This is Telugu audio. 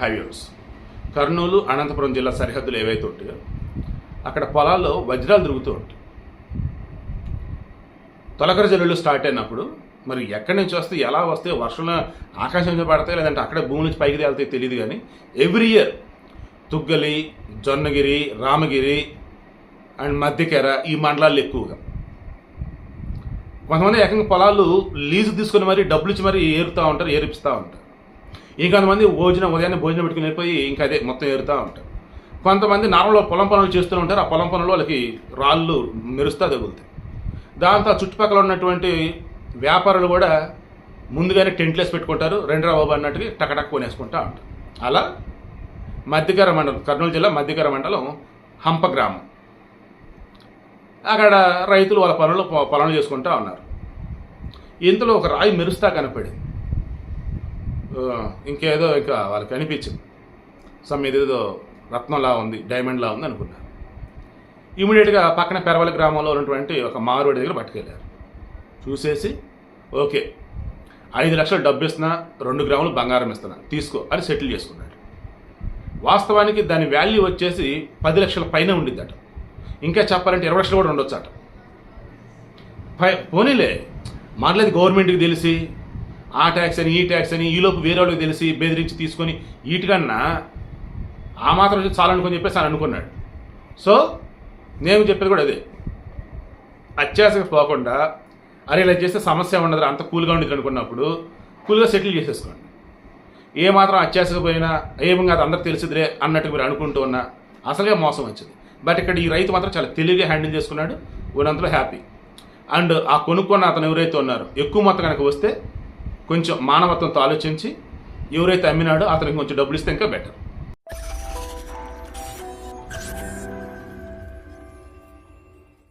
హైవేస్. కర్నూలు అనంతపురం జిల్లా సరిహద్దులు ఏవైతే ఉంటాయో అక్కడ పొలాల్లో వజ్రాలు దొరుకుతూ ఉంటాయి. తొలకర జల్లులు స్టార్ట్ అయినప్పుడు మరి ఎక్కడి నుంచి వస్తే ఎలా వస్తే వర్షంలో ఆకాశం నుంచి పడతాయి లేదంటే అక్కడే భూమి నుంచి పైకి తేలుతాయి తెలియదు కానీ every year Tuggali Jonnagiri Ramagiri and Maddikera ఈ మండలాల్లో ఎక్కువగా. కొంతమంది ఏకంగా పొలాలు లీజు తీసుకుని మరీ డబ్బులు ఇచ్చి మరీ ఏరుతూ ఉంటారు ఏరిపిస్తూ ఉంటారు. ఇంకొంతమంది భోజనం ఉదయాన్నే భోజనం పెట్టుకుని వెళ్ళిపోయి ఇంకా అదే మొత్తం ఏరుతూ ఉంటారు. కొంతమంది నార్మల్ పొలం పనులు చేస్తూ ఉంటారు. ఆ పొలం పనులు వాళ్ళకి రాళ్ళు మెరుస్తూ తగులుతాయి. దాంతో చుట్టుపక్కల ఉన్నటువంటి వ్యాపారులు కూడా ముందుగానే టెంట్లేసి పెట్టుకుంటారు. రెండు బాబు అన్నట్టుగా టకటక్ కొనేసుకుంటా ఉంటారు. అలా మధ్యకర మండలం కర్నూలు జిల్లా మధ్యకర మండలం హంప గ్రామం. అక్కడ రైతులు వాళ్ళ పనులు పొ- పొలం చేసుకుంటా ఉన్నారు. ఇంతలో ఒక రాయి మెరుస్తా కనపడింది. ఇంకేదో ఇంకా వాళ్ళకి అనిపించింది. సమ్ ఇదేదో రత్నంలా ఉంది డైమండ్లా ఉంది అనుకున్నారు. ఇమీడియట్గా పక్కన పెరవలి గ్రామంలో ఉన్నటువంటి ఒక మారుడి దగ్గర పట్టుకెళ్ళారు. చూసేసి ఓకే ఐదు లక్షలు డబ్బు ఇస్తున్నా రెండు గ్రాములు బంగారం ఇస్తున్నా తీసుకో అని సెటిల్ చేసుకున్నాడు. వాస్తవానికి దాని వాల్యూ వచ్చేసి పది లక్షల పైన ఉండిద్దట. ఇంకా చెప్పాలంటే ఇరవై లక్షలు కూడా ఉండొచ్చట. పై పోనీలే మనలేదు గవర్నమెంట్కి తెలిసి ఆ ట్యాక్స్ అని ఈ ట్యాక్స్ అని ఈలోపు వేరే వాళ్ళకి తెలిసి బెదిరించి తీసుకొని వీటికన్నా ఆ మాత్రం చాలనుకొని చెప్పేసి అని అనుకున్నాడు. సో నేను చెప్పేది కూడా అదే. అత్యాసకు పోకుండా అరే ఇలా చేస్తే సమస్య ఉండదు అంత కూల్గా ఉండదు అనుకున్నప్పుడు కూల్గా సెటిల్ చేసేసుకోండి. ఏ మాత్రం అత్యాశకు పోయినా ఏం కాదు అందరికి తెలిసిదిరే అన్నట్టు మీరు అనుకుంటూ ఉన్నా అసలే మోసం వచ్చింది. బట్ ఇక్కడ ఈ రైతు మాత్రం చాలా తెలివిగా హ్యాండిల్ చేసుకున్నాడు ఉన్నంతలో హ్యాపీ. అండ్ ఆ కొనుక్కున్న అతను ఎవరైతే ఉన్నారో ఎక్కువ మొత్తం కనుక వస్తే కొంచెం మానవత్వంతో ఆలోచించి ఎవరైతే అమ్మినాడో అతనికి కొంచెం డబ్బులు ఇస్తే ఇంకా బెటర్